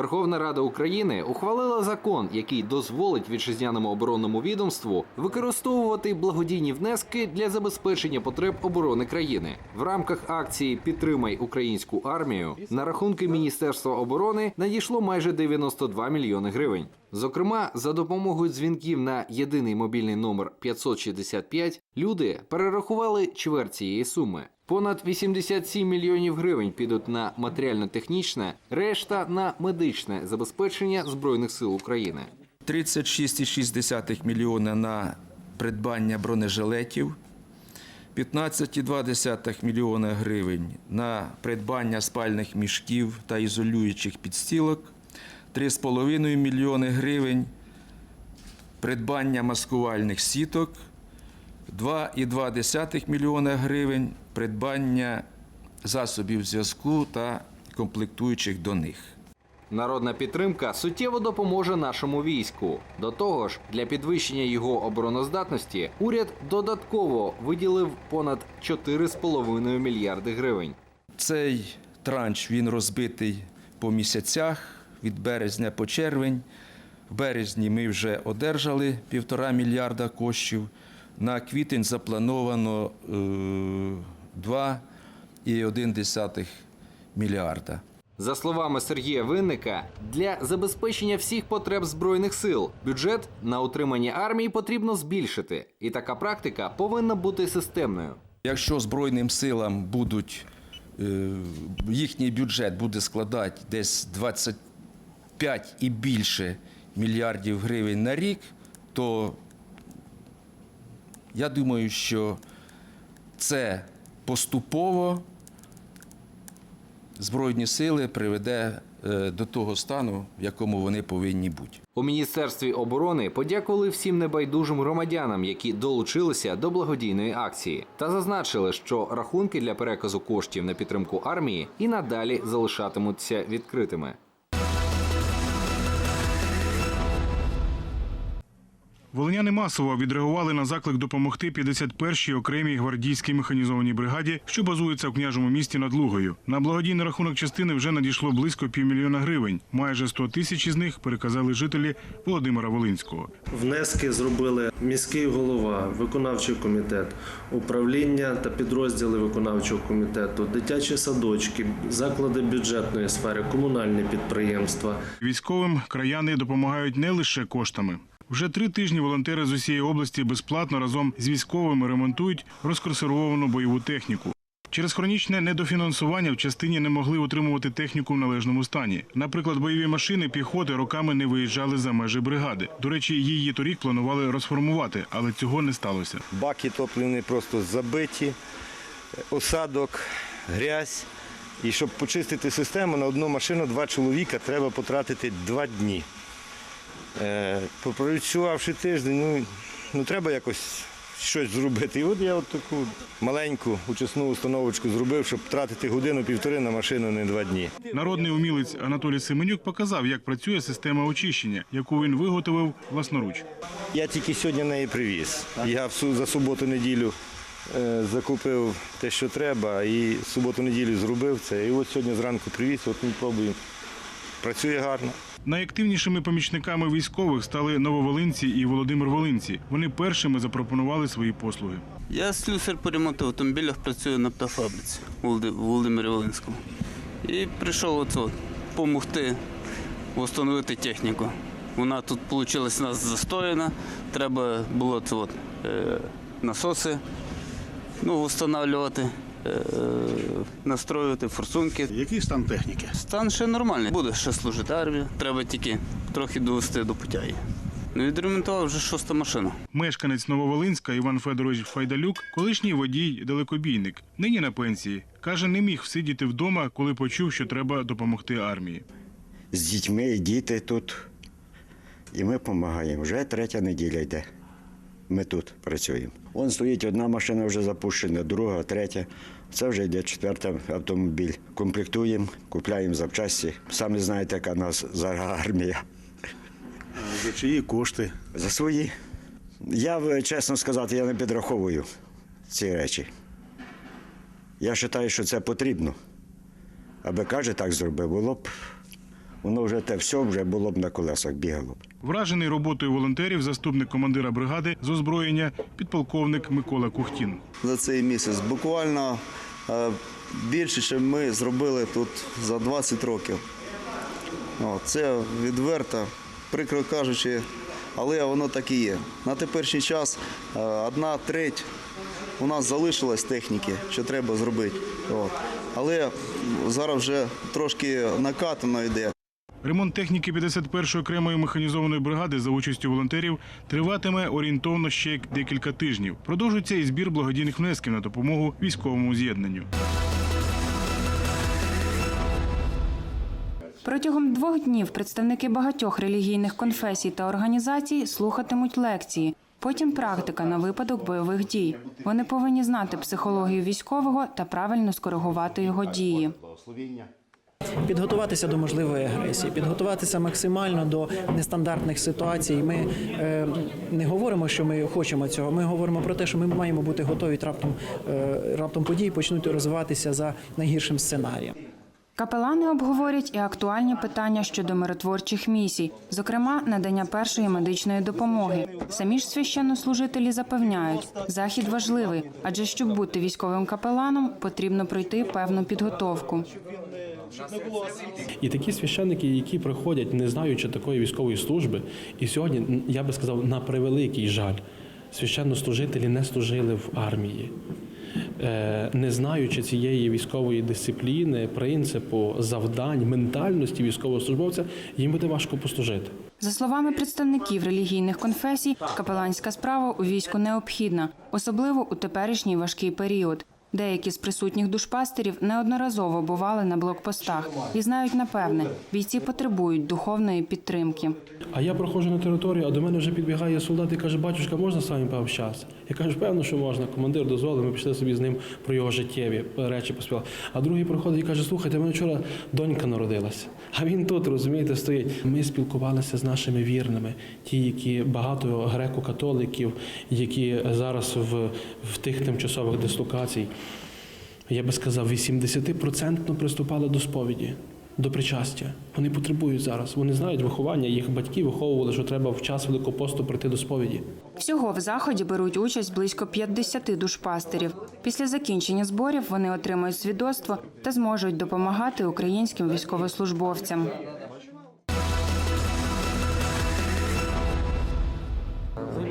Верховна Рада України ухвалила закон, який дозволить вітчизняному оборонному відомству використовувати благодійні внески для забезпечення потреб оборони країни. В рамках акції Підтримай українську армію на рахунки Міністерства оборони надійшло майже 92 мільйони гривень. Зокрема, за допомогою дзвінків на єдиний мобільний номер 565 люди перерахували чверть цієї суми. Понад 87 мільйонів гривень підуть на матеріально-технічне, решта на медичне забезпечення збройних сил України. 36,6 мільйона на придбання бронежилетів, 15,2 мільйона гривень на придбання спальних мішків та ізолюючих підстілок, 3,5 мільйони гривень придбання маскувальних сіток, 2,2 мільйона гривень придбання засобів зв'язку та комплектуючих до них. Народна підтримка суттєво допоможе нашому війську. До того ж, для підвищення його обороноздатності уряд додатково виділив понад 4,5 мільярди гривень. Цей транш він розбитий по місяцях від березня по червень. В березні ми вже одержали півтора мільярда коштів. На квітень заплановано е, 2,1 мільярда. За словами Сергія Винника, для забезпечення всіх потреб збройних сил бюджет на утримання армії потрібно збільшити, і така практика повинна бути системною. Якщо Збройним силам будуть, е, їхній бюджет буде складати десь 25 і більше мільярдів гривень на рік, то я думаю, що це поступово Збройні сили приведе е, до того стану, в якому вони повинні бути. У міністерстві оборони подякували всім небайдужим громадянам, які долучилися до благодійної акції, та зазначили, що рахунки для переказу коштів на підтримку армії і надалі залишатимуться відкритими. Волиняни масово відреагували на заклик допомогти 51-й окремій гвардійській механізованій бригаді, що базується в княжому місті над Лугою. На благодійний рахунок частини вже надійшло близько півмільйона гривень. Майже 100 тисяч із них переказали жителі Володимира Волинського. Внески зробили міський голова, виконавчий комітет, управління та підрозділи виконавчого комітету, дитячі садочки, заклади бюджетної сфери, комунальні підприємства. Військовим краяни допомагають не лише коштами. Вже три тижні волонтери з усієї області безплатно разом з військовими ремонтують розконсервовану бойову техніку. Через хронічне недофінансування в частині не могли утримувати техніку в належному стані. Наприклад, бойові машини піхоти роками не виїжджали за межі бригади. До речі, її торік планували розформувати, але цього не сталося. Баки топлівні просто забиті, осадок, грязь. І щоб почистити систему на одну машину два чоловіка треба потратити два дні. Е, Попрацювавши тиждень, ну, ну треба якось щось зробити. І от я от таку маленьку учасну установочку зробив, щоб тратити годину-півтори на машину, не два дні. Народний умілець Анатолій Семенюк показав, як працює система очищення, яку він виготовив власноруч. Я тільки сьогодні неї привіз. Я за суботу-неділю е, закупив те, що треба, і суботу-неділю зробив це. І от сьогодні зранку привіз, от ми пробуємо. Працює гарно. Найактивнішими помічниками військових стали нововолинці і Володимир Волинці. Вони першими запропонували свої послуги. Я слюсар по ремонту автомобілів працюю на птафабриці у Володимирі Волинському. І прийшов от допомогти встановити техніку. Вона тут вийшла у нас застояна. Треба було це от, е, насоси ну, встановлювати, настроювати форсунки. Який стан техніки? Стан ще нормальний. Буде ще служити армія. Треба тільки трохи довести до пуття її. Ну, відремонтував вже шоста машина. Мешканець Нововолинська Іван Федорович Файдалюк, колишній водій далекобійник, нині на пенсії. Каже, не міг всидіти вдома, коли почув, що треба допомогти армії. з дітьми і діти тут. І ми допомагаємо. Вже третя неділя йде. Ми тут працюємо. Вон стоїть одна машина вже запущена, друга, третя. Це вже йде четвертий автомобіль. Комплектуємо, купляємо запчасті. Самі знаєте, яка нас зараз армія. За чиї кошти? За свої. Я, чесно сказати, я не підраховую ці речі. Я вважаю, що це потрібно. Аби каже, так зробив, було б воно вже те все вже було б на колесах бігало б. Вражений роботою волонтерів заступник командира бригади з озброєння підполковник Микола Кухтін. за цей місяць. Буквально е, більше, ніж ми зробили тут за 20 років. Це відверто, прикро кажучи, але воно так і є. На теперішній час е, одна треть у нас залишилась техніки, що треба зробити. Але зараз вже трошки накатано йде. Ремонт техніки 51-ї окремої механізованої бригади за участю волонтерів триватиме орієнтовно ще декілька тижнів. Продовжується і збір благодійних внесків на допомогу військовому з'єднанню. Протягом двох днів представники багатьох релігійних конфесій та організацій слухатимуть лекції. Потім практика на випадок бойових дій. Вони повинні знати психологію військового та правильно скоригувати його дії. Підготуватися до можливої агресії, підготуватися максимально до нестандартних ситуацій. Ми е, не говоримо, що ми хочемо цього. Ми говоримо про те, що ми маємо бути готові раптом, е, раптом події почнуть розвиватися за найгіршим сценарієм. Капелани обговорять і актуальні питання щодо миротворчих місій, зокрема надання першої медичної допомоги. Самі ж священнослужителі запевняють, захід важливий, адже щоб бути військовим капеланом, потрібно пройти певну підготовку. І такі священники, які приходять, не знаючи такої військової служби, і сьогодні, я би сказав, на превеликий жаль, священнослужителі не служили в армії. Е, Не знаючи цієї військової дисципліни, принципу, завдань, ментальності військовослужбовця, їм буде важко послужити. За словами представників релігійних конфесій, капеланська справа у війську необхідна, особливо у теперішній важкий період. Деякі з присутніх душпастерів неодноразово бували на блокпостах і знають напевне, бійці потребують духовної підтримки. А я проходжу на територію, а до мене вже підбігає солдат і каже, батюшка, можна з вами пообщатися? Я кажу, певно, що можна. Командир дозволив, ми пішли собі з ним про його життєві речі поспівали. А другий приходить і каже, слухайте, мене вчора донька народилася. А він тут, розумієте, стоїть. Ми спілкувалися з нашими вірними, ті, які багато греко-католиків, які зараз в, в тих тимчасових дислокацій. Я би сказав, 80% приступали до сповіді, до причастя. Вони потребують зараз. Вони знають виховання, їх батьки виховували, що треба в час Великого посту прийти до сповіді. Всього в заході беруть участь близько 50 душпастерів. Після закінчення зборів вони отримають свідоцтво та зможуть допомагати українським військовослужбовцям.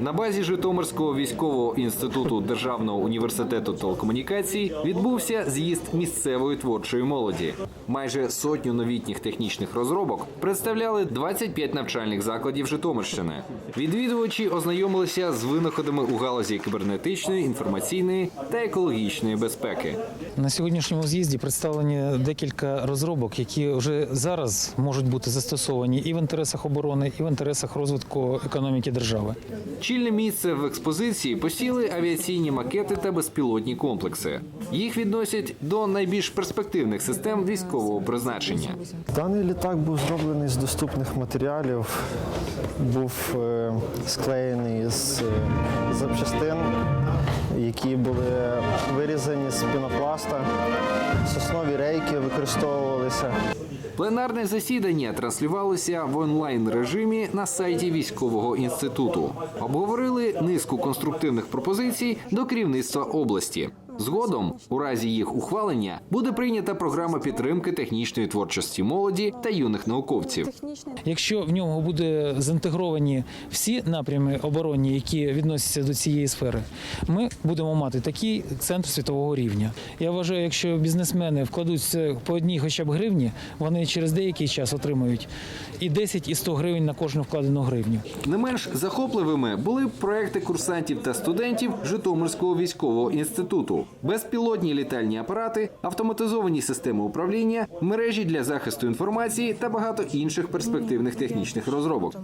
На базі Житомирського військового інституту Державного університету телекомунікацій відбувся з'їзд місцевої творчої молоді. Майже сотню новітніх технічних розробок представляли 25 навчальних закладів Житомирщини. Відвідувачі ознайомилися з винаходами у галузі кібернетичної, інформаційної та екологічної безпеки. На сьогоднішньому з'їзді представлені декілька розробок, які вже зараз можуть бути застосовані і в інтересах оборони, і в інтересах розвитку економіки держави. Чільне місце в експозиції посіли авіаційні макети та безпілотні комплекси. Їх відносять до найбільш перспективних систем військового призначення. Даний літак був зроблений з доступних матеріалів, був е, склеєний з е, запчастин, які були вирізані з пінопласта. Соснові рейки використовувалися. Пленарне засідання транслювалося в онлайн режимі на сайті військового інституту. Обговорили низку конструктивних пропозицій до керівництва області. Згодом, у разі їх ухвалення, буде прийнята програма підтримки технічної творчості молоді та юних науковців. Якщо в нього буде заінтегровані всі напрями оборонні, які відносяться до цієї сфери, ми будемо мати такий центр світового рівня. Я вважаю, якщо бізнесмени вкладуть по одній хоча б гривні, вони через деякий час отримають і 10, і 100 гривень на кожну вкладену гривню. Не менш захопливими були проекти курсантів та студентів Житомирського військового інституту, безпілотні літальні апарати, автоматизовані системи управління, мережі для захисту інформації та багато інших перспективних технічних розробок.